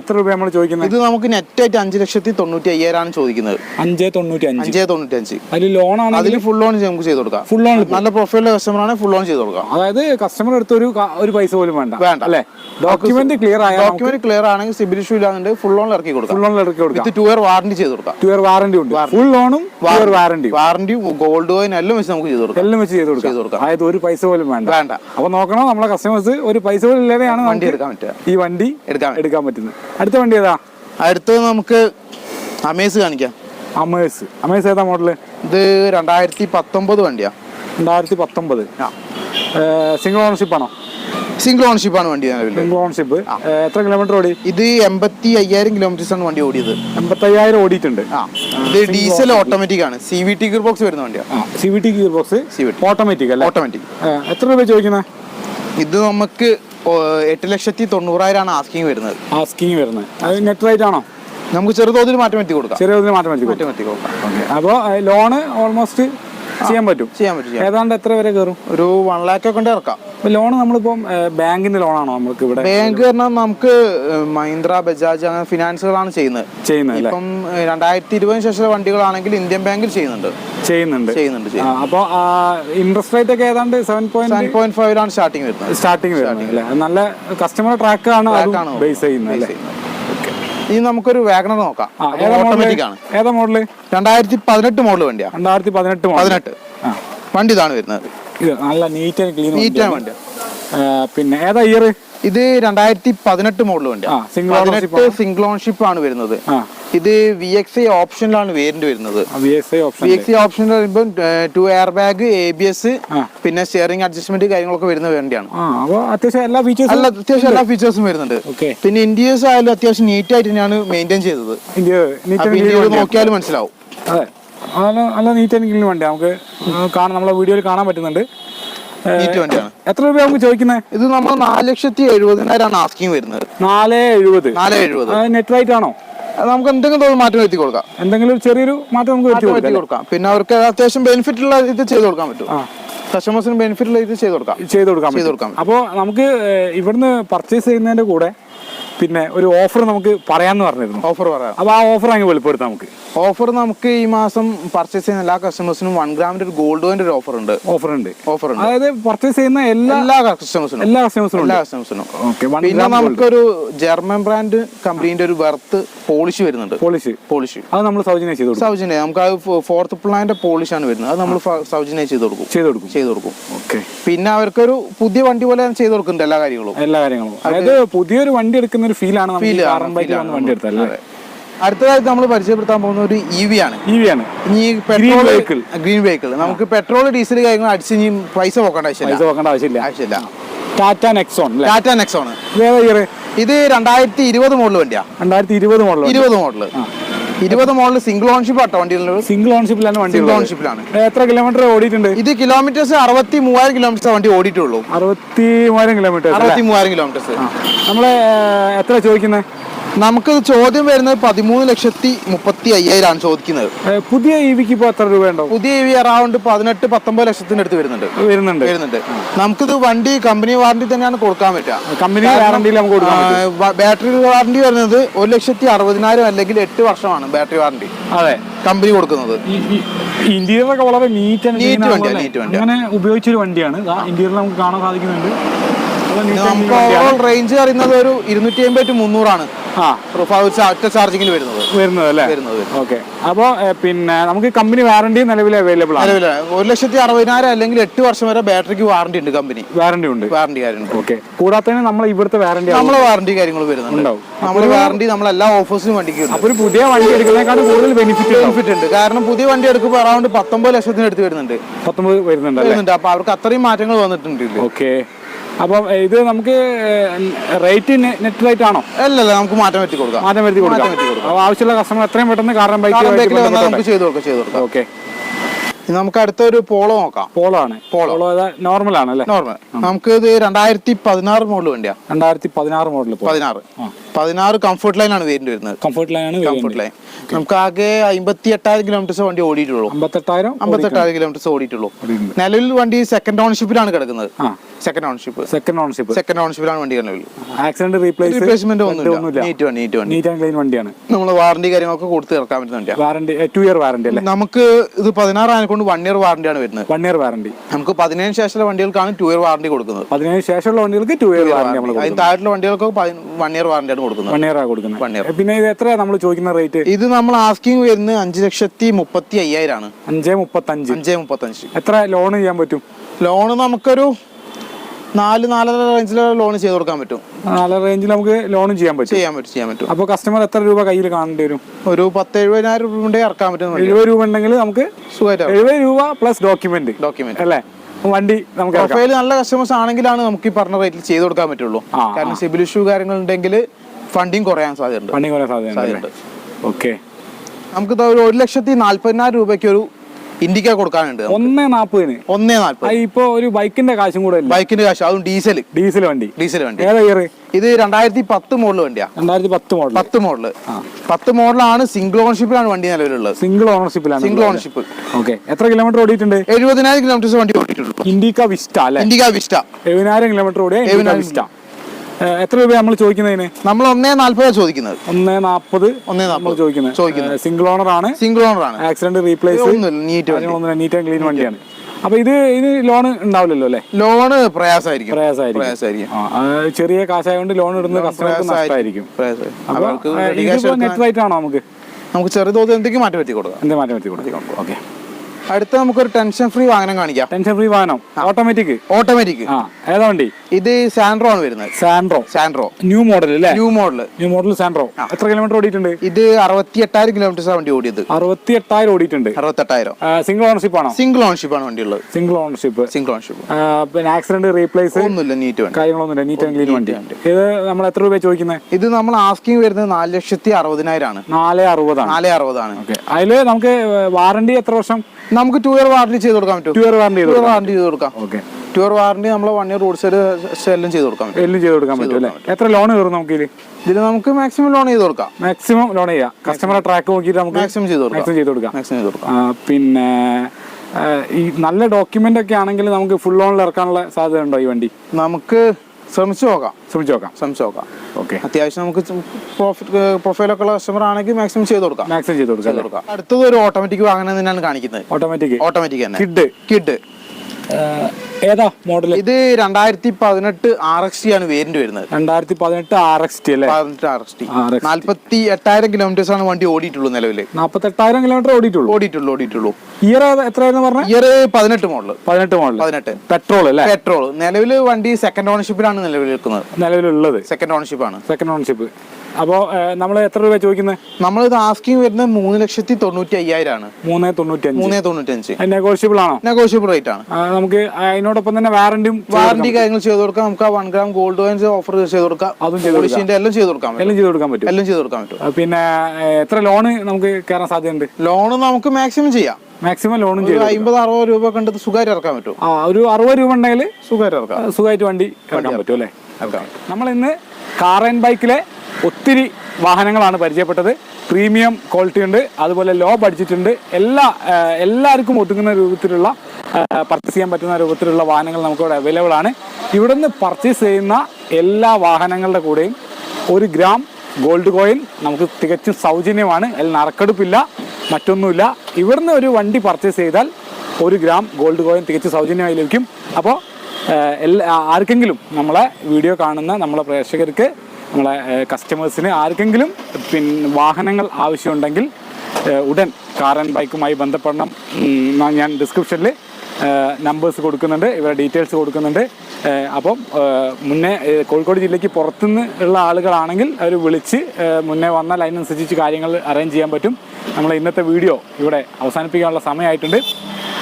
എത്ര രൂപ നമ്മൾ ചോദിക്കുന്നത് ഇത് നമുക്ക് നെറ്റ് ആയിട്ട് അഞ്ച് ലക്ഷത്തി തൊണ്ണൂറ്റി അയ്യായിരമാണ് ചോദിക്കുന്നത്. അഞ്ച് തൊണ്ണൂറ്റി അഞ്ച് അഞ്ചേ തൊണ്ണൂറ്റി അഞ്ച് അതിൽ ലോൺ ആണെങ്കിൽ അതിൽ ഫുൾ ലോൺ നമുക്ക് ചെയ്ത് കൊടുക്കാം. ഫുൾ ലോൺ നല്ല പ്രൊഫൈലുള്ള കസ്റ്റമർ ആണെങ്കിൽ ഫുൾ ലോൺ ചെയ്ത് കൊടുക്കാം. അതായത് കസ്റ്റമർ എടുത്ത് ഒരു ഒരു പൈസ പോലും വേണ്ട. വേണ്ട. അല്ലേ? ഡോക്യുമെന്റ് ക്ലിയർ ആയ ഡോക്യുമെന്റ് ക്ലിയർ ആണെങ്കിൽ സിബിൽ ഇഷ്യൂ ഇല്ലാന്നുണ്ട് ഫുൾ ലോൺ ഇറക്കി കൊടുക്കാം. ഫുൾ ലോൺ ഇറക്കി കൊടുക്കാം. ടു ഇയർ വാറണ്ടി ചെയ്ത് കൊടുക്കാം. ടു ഇയർ വാറന്റി ഉണ്ട്. ഫുൾ ലോണും two year warranty warranty gold coin എല്ലാം വെച്ച് നമുക്ക് ചെയ്ത് കൊടുക്കാം. എല്ലാം വെച്ച് ചെയ്ത് കൊടുക്കാം. ചെയ്ത് കൊടുക്കാം. അതായത് ഒരു പൈസ പോലും വേണ്ട. വേണ്ട. അപ്പൊ നോക്കണം നമ്മളെ കസ്റ്റമേഴ്സ് ഒരു പൈസ പോലും ഇല്ലാതെയാണ് വണ്ടി എടുക്കാൻ പറ്റുക. ഈ വണ്ടി എടുക്കാൻ എടുക്കാൻ പറ്റുന്നത്. അടുത്ത വണ്ടി ഏതാ? അടുത്തത് നമുക്ക് അമേസ് കാണിക്കാം. അമേസ് അമേസ് ഏതാ മോഡൽ ഇത് രണ്ടായിരത്തി പത്തൊമ്പത് വണ്ടിയാ രണ്ടായിരത്തി പത്തൊമ്പത് സിംഗിൾ ഓണർഷിപ്പ് ആണോ? സിംഗിൾ ഓണർഷിപ്പ് ആണ് വണ്ടി സിംഗിൾ ഓണർഷിപ്പ് എത്ര കിലോമീറ്റർ ഓടി? ഇത് എൺപത്തി അയ്യായിരം കിലോമീറ്റേഴ്സ് ആണ് വണ്ടി ഓടിയത്. എൺപത്തി അയ്യായിരം ഓടിയിട്ടുണ്ട് ഇത് ഡീസൽ ഓട്ടോമാറ്റിക് ആണ്. C V T gear box വരുന്ന വണ്ടിയാണ് C V T gear box automatic അല്ലേ? ഓട്ടോമാറ്റിക് എത്ര രൂപ ചോദിക്കുന്നത് ഇത് നമുക്ക് എട്ട് ലക്ഷത്തി തൊണ്ണൂറായിരം ആണ് ആസ്കിങ് വരുന്നത്. ആസ്കിങ് വരുന്നത്. അത് നെറ്റ് റേറ്റ് ആണോ? നമുക്ക് ചെറുതോതിൽ മാറ്റം എത്തി കൊടുക്കാം. ചെറിയ തോതിൽ മാറ്റം എത്തി മാറ്റം എത്തി കൊടുക്കാം. അപ്പോൾ ലോണ് ഓൾമോസ്റ്റ് ചെയ്യാൻ പറ്റും. ചെയ്യാൻ പറ്റും ഏതാണ്ട് എത്ര വരെ കയറും ഒരു വൺ ലാക്ക് ഒക്കെ ഇറക്കാം. ലോൺ നമ്മളിപ്പം ബാങ്കിന്റെ ലോണാണോ നമുക്ക് ഇവിടെ ബാങ്ക് പറഞ്ഞാൽ നമുക്ക് മഹീന്ദ്ര ബജാജ് അങ്ങനെ ഫിനാൻസുകളാണ് ചെയ്യുന്നത്. ചെയ്യുന്നത് ഇപ്പം രണ്ടായിരത്തി ഇരുപതിന് ശേഷം വണ്ടികളാണെങ്കിൽ ഇന്ത്യൻ ബാങ്കിൽ ചെയ്യുന്നുണ്ട്. ചെയ്യുന്നുണ്ട്. ചെയ്യുന്നുണ്ട് അപ്പോൾ ഇൻട്രസ്റ്റ് റേറ്റ് ഒക്കെ ഏതാണ്ട് seven point seven point five ആണ് സ്റ്റാർട്ടിംഗ് വരുന്നത്. സ്റ്റാർട്ടിംഗ് വരുന്നത് നല്ല കസ്റ്റമർ ട്രാക്ക് ആണ് ബേസ് ചെയ്യുന്നത് ഇനി നമുക്കൊരു വാഗണർ നോക്കാം. ഏതാ ഓട്ടോമാറ്റിക് മോഡൽ ആണ്. ഏതാ മോഡൽ രണ്ടായിരത്തി പതിനെട്ട് മോഡൽ വണ്ടിയാണ് രണ്ടായിരത്തി പതിനെട്ട്. പതിനെട്ട് വണ്ടി ഇതാണ് വരുന്നത്. ഇത് നല്ല നീറ്റ് ആൻഡ് ക്ലീൻ നീറ്റാണ് വണ്ടി പിന്നെ ഏതാ ഇയർ ഇത് രണ്ടായിരത്തി പതിനെട്ട് മോഡൽ ഉണ്ട് സിംഗിൾ പതിനെട്ട് സിംഗിൾ ഓൺഷിപ്പ് ആണ് വരുന്നത്. ഇത് വി എക്സ് ഐ ഓപ്ഷനിലാണ് വേരിയന്റ് വരുന്നത്. വി എക്സ് ഐ ഓപ്ഷൻ പറയുമ്പോൾ to air bag A B S പിന്നെ സ്റ്റിയറിംഗ് അഡ്ജസ്റ്റ്മെന്റ് കാര്യങ്ങളൊക്കെ വരുന്ന വേണ്ടിയാണ്. അത്യാവശ്യം എല്ലാ ഫീച്ചേഴ്സും അല്ല അത്യാവശ്യം എല്ലാ ഫീച്ചേഴ്സും വരുന്നുണ്ട്. പിന്നെ ഇന്ത്യസ് ആയാലും അത്യാവശ്യം നീറ്റ് ആയിട്ട് തന്നെയാണ് മെയിന്റെയിൻ ചെയ്തത്. നീറ്റ് നോക്കിയാലും മനസ്സിലാവും. അതെ. നല്ല നല്ല നീറ്റ് ആൻഡ് ക്ലീൻ വണ്ടി നമുക്ക് കാണാൻ നമ്മളെ വീഡിയോയിൽ കാണാൻ പറ്റുന്നുണ്ട്. എത്ര രൂപ നമുക്ക് ചോദിക്കുന്നത് ഇത് നമ്മൾ നാല് ലക്ഷത്തി എഴുപതിനായിരമാണ് ആസ്കിങ് വരുന്നത്. നാല് എഴുപത്. നാല് എഴുപത്. നെറ്റ് റൈറ്റ് ആണോ? നമുക്ക് എന്തെങ്കിലും മാറ്റം വരുത്തി കൊടുക്കാം. എന്തെങ്കിലും ചെറിയൊരു മാറ്റം നമുക്ക് വരുത്തി കൊടുക്കാം പിന്നെ അവർക്ക് അത്യാവശ്യം ബെനിഫിറ്റ് ഉള്ള ഇത് ചെയ്ത് കൊടുക്കാൻ പറ്റും. കസ്റ്റമേഴ്സിന് ബെനിഫിറ്റ് ഉള്ള ഇത് ചെയ്ത് കൊടുക്കാം. ചെയ്ത് കൊടുക്കാം ചെയ്ത് കൊടുക്കാം. അപ്പോൾ നമുക്ക് ഇവിടുന്ന് പർച്ചേസ് ചെയ്യുന്നതിന്റെ കൂടെ പിന്നെ ഒരു ഓഫർ നമുക്ക് പറയാന്ന് പറഞ്ഞിരുന്നു. ഓഫർ പറയാം. അപ്പോൾ ആ ഓഫർ അങ്ങ് വെളിപ്പെടുത്താം നമുക്ക്. ഓഫർ നമുക്ക് ഈ മാസം പർച്ചേസ് ചെയ്യുന്ന എല്ലാ കസ്റ്റമേഴ്സിനും വൺ ഗ്രാമിന്റെ ഒരു ഗോൾഡ് കോയിന്റെ ഒരു ഓഫർ ഉണ്ട്. ഓഫർ ഉണ്ട്. ഓഫർ ഉണ്ട്. അതായത് പർച്ചേസ് ചെയ്യുന്ന എല്ലാ എല്ലാ കസ്റ്റമേഴ്സിനും എല്ലാ കസ്റ്റമേഴ്സിനും എല്ലാ കസ്റ്റമേഴ്സിനും പിന്നെ നമുക്കൊരു ജർമ്മൻ ബ്രാൻഡ് കമ്പനീന്റെ ഒരു ബർത്ത് പോളിഷ് വരുന്നുണ്ട്. പോളിഷ് പോളിഷ് അത് നമ്മൾ സൗജന്യ ചെയ്ത് സൗജന്യം. നമുക്ക് അത് ഫോർത്ത് പ്ലാന്റെ പോളിഷ് ആണ് വരുന്നത്. അത് നമ്മൾ സൗജന്യ ചെയ്ത് കൊടുക്കും. ചെയ്ത് കൊടുക്കും. ചെയ്ത് കൊടുക്കും. ഓക്കെ പിന്നെ അവർക്കൊരു പുതിയ വണ്ടി പോലെ ചെയ്ത് കൊടുക്കുന്നുണ്ട് എല്ലാ കാര്യങ്ങളും. എല്ലാ കാര്യങ്ങളും. അതായത് പുതിയൊരു വണ്ടി എടുക്കുന്ന ഒരു ഫീലാണ് Feel ആണ്, ഫീൽ. വണ്ടി എടുത്താൽ. അടുത്തതായിട്ട് നമ്മൾ പരിചയപ്പെടുത്താൻ പോകുന്ന ഒരു ഇ വി ആണ്. ഇ വി ആണ്. ഇനി പെട്രോൾ വെഹിക്കിൾ ഗ്രീൻ വെഹിക്കിൾ നമുക്ക് പെട്രോൾ ഡീസൽ കാര്യങ്ങൾ അടിച്ച് ഇനി പൈസ പോക്കേണ്ട പൈസ ആവശ്യമില്ല. വെക്കേണ്ട ആവശ്യമില്ല ആവശ്യമില്ല ടാറ്റ നെക്സോൺ ടാറ്റ നെക്സോൺ ഇത് രണ്ടായിരത്തി ഇരുപത് മോഡൽ വണ്ടിയാ രണ്ടായിരത്തി ഇരുപത് മോഡൽ ഇരുപത് മോഡൽ ഇരുപത് മോഡൽ സിംഗിൾ ഓൺഷിപ്പ് ആട്ടോ വണ്ടിയുള്ളത് സിംഗിൾ ഓൺഷിപ്പിലാണ് വണ്ടി സിംഗിൾ. ഓൺഷിപ്പിലാണ് എത്ര കിലോമീറ്റർ ഓടിയിട്ടുണ്ട്? ഇത് കിലോമീറ്റേഴ്സ് അറുപത്തി മൂവായിരം കിലോമീറ്റർ വണ്ടി ഓടിയിട്ടുള്ളൂ. അറുപത്തി മൂവായിരം കിലോമീറ്റർ അറുപത്തി മൂവായിരം കിലോമീറ്റേഴ്സ് നമ്മളെ എത്ര ചോദിക്കുന്നത് നമുക്ക് ചോദ്യം വരുന്നത് പതിമൂന്ന് ലക്ഷത്തി മുപ്പത്തി അയ്യായിരമാണ് ചോദിക്കുന്നത്. പുതിയ ഇ വിക്ക് ഇപ്പോൾ എത്ര രൂപ ഉണ്ടോ പുതിയ ഇവി അറൗണ്ട് പതിനെട്ട് പത്തൊമ്പത് ലക്ഷത്തിന്റെ അടുത്ത് വരുന്നുണ്ട്. വരുന്നുണ്ട്. വരുന്നുണ്ട്. നമുക്കിത് വണ്ടി കമ്പനി വാറണ്ടി തന്നെയാണ് കൊടുക്കാൻ പറ്റുക. കമ്പനി വാറണ്ടി നമുക്ക് കൊടുക്കാം ബാറ്ററി വാറണ്ടി വരുന്നത് ഒരു ലക്ഷത്തി അറുപതിനായിരം അല്ലെങ്കിൽ എട്ട് വർഷമാണ് ബാറ്ററി വാറണ്ടി അതെ. കമ്പനി കൊടുക്കുന്നത്. ഇന്റീരിയർ ഒക്കെ വളരെ നീറ്റ് നീറ്റ് വണ്ടിയാണ്. അങ്ങനെ ഉപയോഗിച്ചൊരു വണ്ടിയാണ്. ഇന്റീരിയർ നമുക്ക് കാണാൻ സാധിക്കുന്നുണ്ട്. നമുക്ക് ഓവറോൾ റേഞ്ച് പറയുന്നത് ഒരു ഇരുന്നൂറ്റി അമ്പത് ടു മുന്നൂറാണ് ഒറ്റ ചാർജിങ്ങിൽ വരുന്നത്. വരുന്നത് അല്ലേ? വരുന്നത് ഓക്കെ. അപ്പോൾ പിന്നെ നമുക്ക് കമ്പനി വാറണ്ടി നിലവിൽ അവൈലബിൾ ആണ്. ഒരു ലക്ഷത്തി അറുപതിനായിരം അല്ലെങ്കിൽ എട്ട് വർഷം വരെ ബാറ്ററിക്ക് വാറണ്ടി ഉണ്ട് കമ്പനി വാറണ്ടി ഉണ്ട്. വാറണ്ടി കാര്യങ്ങൾ. ഓക്കെ. കൂടാതെ നമ്മൾ ഇവിടുത്തെ വാറണ്ടി നമ്മളെ വാറണ്ടി കാര്യങ്ങൾ വരുന്നുണ്ട്. നമ്മളെ വാറണ്ടി നമ്മൾ എല്ലാ ഓഫേഴ്സിനും വണ്ടിക്ക് അപ്പോൾ ഒരു പുതിയ വണ്ടി എടുക്കുന്നതിനേക്കാൾ കൂടുതൽ ബെനിഫിറ്റ് ബെനിഫിറ്റ് ഉണ്ട്. കാരണം പുതിയ വണ്ടി എടുക്കുമ്പോൾ അറൗണ്ട് പത്തൊമ്പത് ലക്ഷത്തിന് അടുത്ത് വരുന്നുണ്ട്. പത്തൊമ്പത് വരുന്നുണ്ട്. അപ്പൊ അവർക്ക് അത്രയും മാറ്റങ്ങൾ വന്നിട്ടുണ്ട്. ഓക്കെ. അപ്പം ഇത് നമുക്ക് റേറ്റ് നെറ്റ് റേറ്റ് ആണോ? അല്ലല്ല നമുക്ക് മാറ്റം പറ്റി കൊടുക്കാം. മാറ്റം വരുത്തി കൊടുക്കാം. വരുത്തി അപ്പോൾ ആവശ്യമുള്ള കസ്റ്റമർ എത്രയും പെട്ടെന്ന് കാരണം ബൈക്ക് നമുക്ക് ചെയ്ത് കൊടുക്കാം ചെയ്ത് കൊടുക്കാം. ഓക്കെ നമുക്ക് അടുത്തൊരു പോളോ നോക്കാം. പോളോ ആണ്. പോളോ. നോർമൽ ആണ് അല്ലേ? നോർമൽ നമുക്ക് ഇത് രണ്ടായിരത്തി പതിനാറ് മോഡൽ വണ്ടിയാ. രണ്ടായിരത്തി പതിനാറ് മോഡൽ പതിനാറ്. പതിനാറ് കംഫർട്ട് ലൈൻ ആണ് വേരിന്റ് വരുന്നത്. കംഫർട്ട് ലൈനാണ് കംഫർട്ട് ലൈൻ നമുക്ക് ആകെ അമ്പത്തി എട്ടായിരം കിലോമീറ്റേഴ്സ് വണ്ടി ഓടിയിട്ടുള്ളൂ. അമ്പത്തെട്ടായിരം അമ്പത്തെട്ടായിരം കിലോമീറ്റേഴ്സ് ഓടിയിട്ടുള്ളൂ. നിലവിൽ വണ്ടി സെക്കൻഡ് ഓണർഷിപ്പിലാണ് കിടക്കുന്നത്. Second ownership second ownership second ഓണർഷിപ്പിലാണ് വണ്ടി നിലവിൽ ആക്സിഡന്റ് റീപ്ലേസ് റീപ്ലേസ്മെന്റ് ഒന്നുമില്ല. നീറ്റ് വണ്ടി നീറ്റ് നീറ്റ് ആൻഡ് ക്ലീൻ വണ്ടിയാണ്. നമ്മൾ വാറണ്ടി കാര്യങ്ങളൊക്കെ കൊടുത്ത് ഇറക്കാൻ പറ്റുന്ന വണ്ടിയാണ് വാറണ്ടി ടു ഇയർ വാറണ്ടി അല്ലേ? നമുക്ക് ഇത് പതിനാറ് കൊണ്ട് വൺ ഇയർ വാറണ്ടിയാണ് വരുന്നത്. വൺ ഇയർ വാറണ്ടി നമുക്ക് പതിനേഴ് ശേഷമുള്ള വണ്ടികൾക്കാണ് ടു ഇയർ വാറണ്ടി കൊടുക്കുന്നത്. പതിനേഴ് ശേഷമുള്ള വണ്ടികൾക്ക് ടു ഇയർ വാറണ്ടി അതിന് താഴെയുള്ള വണ്ടികൾക്ക് വൺ ഇയർ വാറണ്ടിയാണ് കൊടുക്കുന്നത്. വൺ ഇയർ ആ കൊടുക്കുന്നത്. Year. പിന്നെ ഇത് എത്രയാ നമ്മൾ ചോദിക്കുന്ന റേറ്റ് ഇത് നമ്മൾ ആസ്കിങ് വരുന്നത് അഞ്ച് ലക്ഷത്തി മുപ്പത്തി അയ്യായിരം ആണ്. അഞ്ച് മുപ്പത്തഞ്ച്. അഞ്ച് മുപ്പത്തഞ്ച്. എത്ര ലോൺ ചെയ്യാൻ പറ്റും? ലോണ് നമുക്കൊരു നാല് നാലര റേഞ്ചിൽ ലോൺ ചെയ്ത് കൊടുക്കാൻ പറ്റും. നാലര റേഞ്ചിൽ നമുക്ക് ലോൺ ചെയ്യാൻ പറ്റും. ചെയ്യാൻ പറ്റും ചെയ്യാൻ പറ്റും. അപ്പോൾ കസ്റ്റമർ എത്ര രൂപ കയ്യിൽ കാണേണ്ടി വരും? ഒരു പത്ത് എഴുപതിനായിരം രൂപ കൊണ്ട് ഇറക്കാൻ പറ്റും എഴുപത് രൂപ ഉണ്ടെങ്കിൽ നമുക്ക് സുഖമായിട്ട് എഴുപത് രൂപ പ്ലസ് ഡോക്യുമെന്റ് ഡോക്യുമെന്റ് അല്ലേ? വണ്ടി നമുക്ക്. പ്രൊഫൈൽ നല്ല കസ്റ്റമേഴ്സ് ആണെങ്കിലാണ് നമുക്ക് ഈ പറഞ്ഞ റേറ്റിൽ ചെയ്ത് കൊടുക്കാൻ പറ്റുള്ളൂ. കാരണം സിബിൽ ഇഷ്യൂ കാര്യങ്ങൾ ഉണ്ടെങ്കിൽ ഫണ്ടിങ് കുറയാൻ സാധ്യതയുണ്ട്. ഫണ്ടിങ് കുറയാൻ സാധ്യത സാധ്യതയുണ്ട്. ഓക്കെ. നമുക്ക് ഒരു ഒരു ലക്ഷത്തി നാല്പതിനായിരം രൂപയ്ക്ക് ഒരു ഇന്ത്യയ്ക്ക് കൊടുക്കാനുണ്ട് ഒന്നേ നാൽപ്പതിന് ഒന്നേ നാല്പത്. ഇപ്പൊ ഒരു ബൈക്കിന്റെ കാശും കൂടെ ബൈക്കിന്റെ കാശ് അതും ഡീസൽ ഡീസൽ വണ്ടി. ഡീസൽ വണ്ടി. ഏതാ ഇയർ ഇത് രണ്ടായിരത്തി പത്ത് മോഡൽ വണ്ടിയാ. രണ്ടായിരത്തി പത്ത് മോഡൽ പത്ത് മോഡൽ പത്ത് മോഡലാണ് സിംഗിൾ ഓണർഷിപ്പിലാണ് വണ്ടി നിലവിലുള്ളത്. സിംഗിൾ ഓണർഷിപ്പിലാണ് സിംഗിൾ ഓണർഷിപ്പ്. ഓക്കെ. എത്ര കിലോമീറ്റർ ഓടിയിട്ടുണ്ട്? എഴുപതിനായിരം കിലോമീറ്റർ വണ്ടി ഓടിയിട്ടുണ്ട് ഇൻഡിക്ക വിസ്റ്റ അല്ലെ? Indica Vista. എഴുപതിനായിരം കിലോമീറ്റർ ഓടിയ വിസ്റ്റ. എത്ര രൂപ നമ്മൾ ചോദിക്കുന്നതിന്? നമ്മൾ ഒന്നേ നാല്പത് ചോദിക്കുന്നത്. ഒന്നേ നാൽപ്പത് ഒന്നേ നാൽപ്പത് ചോദിക്കുന്നത്. ചോദിക്കുന്നത്. സിംഗിൾ ഓണർ ആണ്. സിംഗിൾ ഓണർ ആണ്. Accident replace neat neat and clean വണ്ടിയാണ്. അപ്പൊ ഇത് ഇത് ലോൺ ഉണ്ടാവില്ലല്ലോ അല്ലേ? ലോണ് പ്രയാസമായിരിക്കും. പ്രയാസമായിരിക്കും. ചെറിയ കാശായതുകൊണ്ട് ലോൺ ഇടുന്ന കസ്റ്റമർക്ക് നഷ്ടമായിരിക്കും. നെറ്റ് റേറ്റ് ആണോ നമുക്ക്? നമുക്ക് ചെറിയ തോതിൽ എന്തെങ്കിലും മാറ്റി പറ്റി കൊടുക്കാം. എന്തെങ്കിലും മാറ്റം പറ്റി കൊടുക്കാം. ഓക്കെ. അടുത്ത നമുക്കൊരു ടെൻഷൻ ഫ്രീ വാഹനം കാണിക്കാം. ടെൻഷൻ ഫ്രീ വാഹനം. ഓട്ടോമാറ്റിക് ഓട്ടോമാറ്റിക് ആ ഏതാ വണ്ടി? ഇത് സാൻഡ്രോ ആണ് വരുന്നത്. സാൻഡ്രോ സാൻഡ്രോ ന്യൂ മോഡൽ അല്ലേ new model new model Santro എത്ര കിലോമീറ്റർ ഓടിയിട്ടുണ്ട്? ഇത് അറുപത്തി എട്ടായിരം കിലോമീറ്റർ വണ്ടി ഓടിയത്. അറുപത്തി എട്ടായിരം ഓടിയിട്ടുണ്ട്. അറുപത്തെട്ടായിരം. സിംഗിൾ ഓണർഷിപ്പ് ആണോ? സിംഗിൾ ഓണർഷിപ്പ് ആണ് വണ്ടി ഉള്ളത് സിംഗിൾ ഓണർഷിപ്പ് സിംഗിൾ ഓണർഷിപ്പ് പിന്നെ ആക്സിഡന്റ് റീപ്ലേസ് ഒന്നുമില്ല നീറ്റ് കാര്യങ്ങളൊന്നുമില്ല നീറ്റ് ആൻഡ് ക്ലീൻ വണ്ടി. ഇത് നമ്മൾ എത്ര രൂപ ചോദിക്കുന്നത്? ഇത് നമ്മൾ ആസ്കിങ് വരുന്നത് നാല് ലക്ഷത്തി അറുപതിനായിരം ആണ് നാല് അറുപതാണ്. നാല് അറുപതാണ്. അതിൽ നമുക്ക് വാറണ്ടി എത്ര വർഷം? നമുക്ക് ടു ഇയർ വാറണ്ടി ചെയ്ത് കൊടുക്കാൻ പറ്റും. ടു ഇയർ വാറണ്ടി വാറണ്ടി ചെയ്ത് കൊടുക്കാം. ഓക്കെ ടു ഇയർ വാറണ്ടി നമ്മൾ വൺ ഇയർ റോഡ് സൈഡ് സെല്ലും ചെയ്ത് കൊടുക്കാം എല്ലാം ചെയ്ത് കൊടുക്കാൻ പറ്റും അല്ലേ? എത്ര ലോൺ കയറും നമുക്ക് ഇതിൽ ഇതിൽ നമുക്ക് മാക്സിമം ലോൺ ചെയ്ത് കൊടുക്കാം. മാക്സിമം ലോൺ ചെയ്യാം. കസ്റ്റമറെ ട്രാക്ക് നോക്കിയിട്ട് നമുക്ക് മാക്സിമം ചെയ്ത് കൊടുക്കാം. മാക്സിമം ചെയ്ത് കൊടുക്കാം. മാക്സിമം ചെയ്ത് കൊടുക്കാം. പിന്നെ ഈ നല്ല ഡോക്യുമെന്റ് ഒക്കെ ആണെങ്കിൽ നമുക്ക് ഫുൾ ലോണിൽ ഇറക്കാനുള്ള സാധ്യത ഉണ്ടോ ഈ വണ്ടി? നമുക്ക് ശ്രമിച്ചു നോക്കാം ശ്രമിച്ചു നോക്കാം ശ്രമിച്ചു നോക്കാം ഓക്കെ അത്യാവശ്യം നമുക്ക് പ്രോഫിറ്റ് പ്രൊഫൈലൊക്കെ ഉള്ള കസ്റ്റമർ ആണെങ്കിൽ മാക്സിമം ചെയ്ത് കൊടുക്കാം. മാക്സിമം ചെയ്ത് കൊടുക്കാം അടുത്തത് ഒരു ഓട്ടോമാറ്റിക് വാങ്ങണം തന്നെയാണ് കാണിക്കുന്നത്. ഓട്ടോമാറ്റിക് ഓട്ടോമാറ്റിക് തന്നെ. കിഡ് കിഡ് ഏതാ മോഡൽ ഇത് രണ്ടായിരത്തി പതിനെട്ട് ആർ എക്സ് ടി ആണ് വേരിന്റ് വരുന്നത്. രണ്ടായിരത്തി പതിനെട്ട് ആർ എക്സ് ടി അല്ലേ? പതിനെട്ട് ആർ എക്സ് ടി. നാല്പത്തി എട്ടായിരം കിലോമീറ്റേഴ്സ് ആണ് വണ്ടി ഓടിയിട്ടുള്ളൂ നിലവിൽ നാപ്പത്തെട്ടായിരം കിലോമീറ്റർ ഓടിയിട്ടുള്ളൂ? ഓടിയിട്ടുള്ളൂ ഓടിയിട്ടുള്ളൂ. ഇയർ എത്രയായിരുന്നു പറഞ്ഞ? ഇയർ പതിനെട്ട് മോഡൽ പതിനെട്ട് മോഡൽ പതിനെട്ട്. പെട്രോൾ അല്ലേ? പെട്രോൾ നിലവിൽ വണ്ടി സെക്കൻഡ് ഓണർഷിപ്പിലാണ് നിലവിൽ നിൽക്കുന്നത്. നിലവിലുള്ളത്. സെക്കൻഡ് ഓണർഷിപ്പ് ആണ്. സെക്കൻഡ് ഓൺഷിപ്പ് അപ്പോൾ നമ്മൾ എത്ര രൂപ ചോദിക്കുന്നത് നമ്മൾ ഇത് ആസ്കിങ് വരുന്നത് മൂന്ന് ലക്ഷത്തി തൊണ്ണൂറ്റി അയ്യായിരം ആണ് മൂന്ന് തൊണ്ണൂറ്റി അഞ്ച് മൂന്ന് തൊണ്ണൂറ്റി അഞ്ച് നെഗോഷ്യബിൾ ആണോ? നെഗോഷ്യബിൾ റേറ്റ് ആണ്. നമുക്ക് അതിനോടൊപ്പം തന്നെ വാറണ്ടിയും വാറണ്ടി കാര്യങ്ങൾ ചെയ്ത് കൊടുക്കാം. നമുക്ക് ആ one gram gold coins offer ചെയ്ത് കൊടുക്കാം. അതും ചെയ്ത് കൊടുക്കാം. എല്ലാം ചെയ്ത് കൊടുക്കാം എല്ലാം ചെയ്ത് കൊടുക്കാൻ പറ്റും. എല്ലാം ചെയ്ത് കൊടുക്കാൻ പറ്റും. പിന്നെ എത്ര ലോണ് നമുക്ക് കയറാൻ സാധ്യതയുണ്ട്? ലോൺ നമുക്ക് മാക്സിമം ചെയ്യാം. മാക്സിമം ലോണും ചെയ്തു അമ്പത് അറുപത് രൂപ കണ്ടത് സുഖമായിട്ട് ഇറക്കാൻ പറ്റും. ആ ഒരു അറുപത് രൂപ ഉണ്ടെങ്കിൽ സുഖമായിട്ട് ഇറക്കാം. സുഖമായിട്ട് വണ്ടി ഇറക്കാൻ പറ്റും അല്ലേ? നമ്മൾ ഇന്ന് കാർ ആൻഡ് ബൈക്കിലെ ഒത്തിരി വാഹനങ്ങളാണ് പരിചയപ്പെട്ടത്. പ്രീമിയം ക്വാളിറ്റി ഉണ്ട് അതുപോലെ ലോ ബഡ്ജറ്റ് ഉണ്ട്. എല്ലാ എല്ലാവർക്കും ഒതുങ്ങുന്ന രൂപത്തിലുള്ള പർച്ചേസ് ചെയ്യാൻ പറ്റുന്ന രൂപത്തിലുള്ള വാഹനങ്ങൾ നമുക്കിവിടെ അവൈലബിൾ ആണ്. ഇവിടുന്ന് പർച്ചേസ് ചെയ്യുന്ന എല്ലാ വാഹനങ്ങളുടെ കൂടെയും ഒരു ഗ്രാം ഗോൾഡ് കോയിൻ നമുക്ക് തികച്ചും സൗജന്യമാണ്. അതിൽ നറുക്കെടുപ്പില്ല മറ്റൊന്നുമില്ല. ഇവിടുന്ന് ഒരു വണ്ടി പർച്ചേസ് ചെയ്താൽ ഒരു ഗ്രാം ഗോൾഡ് കോയിൻ തികച്ചും സൗജന്യമായി ലഭിക്കും. അപ്പോൾ എല്ലാ ആർക്കെങ്കിലും നമ്മളെ വീഡിയോ കാണുന്ന നമ്മളെ പ്രേക്ഷകർക്ക് നമ്മളെ കസ്റ്റമേഴ്സിന് ആർക്കെങ്കിലും പിന്നെ വാഹനങ്ങൾ ആവശ്യമുണ്ടെങ്കിൽ ഉടൻ കാർ ആൻഡ് ബൈക്കുമായി ബന്ധപ്പെടണം. ഞാൻ ഡിസ്ക്രിപ്ഷനിൽ നമ്പേഴ്സ് കൊടുക്കുന്നുണ്ട്. ഇവരുടെ ഡീറ്റെയിൽസ് കൊടുക്കുന്നുണ്ട്. അപ്പം മുന്നേ കോഴിക്കോട് ജില്ലയ്ക്ക് പുറത്തുനിന്ന് ഉള്ള ആളുകളാണെങ്കിൽ അവർ വിളിച്ച് മുന്നേ വന്നാൽ അതിനനുസരിച്ച് കാര്യങ്ങൾ അറേഞ്ച് ചെയ്യാൻ പറ്റും. നമ്മൾ ഇന്നത്തെ വീഡിയോ ഇവിടെ അവസാനിപ്പിക്കാനുള്ള സമയമായിട്ടുണ്ട്.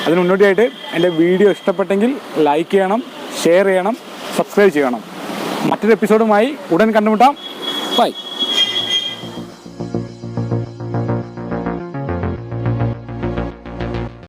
അതിന് മുന്നോടിയായിട്ട് എന്റെ വീഡിയോ ഇഷ്ടപ്പെട്ടെങ്കിൽ ലൈക്ക് ചെയ്യണം ഷെയർ ചെയ്യണം സബ്സ്ക്രൈബ് ചെയ്യണം. മറ്റൊരു എപ്പിസോഡുമായി ഉടൻ കണ്ടുമുട്ടാം. ബൈ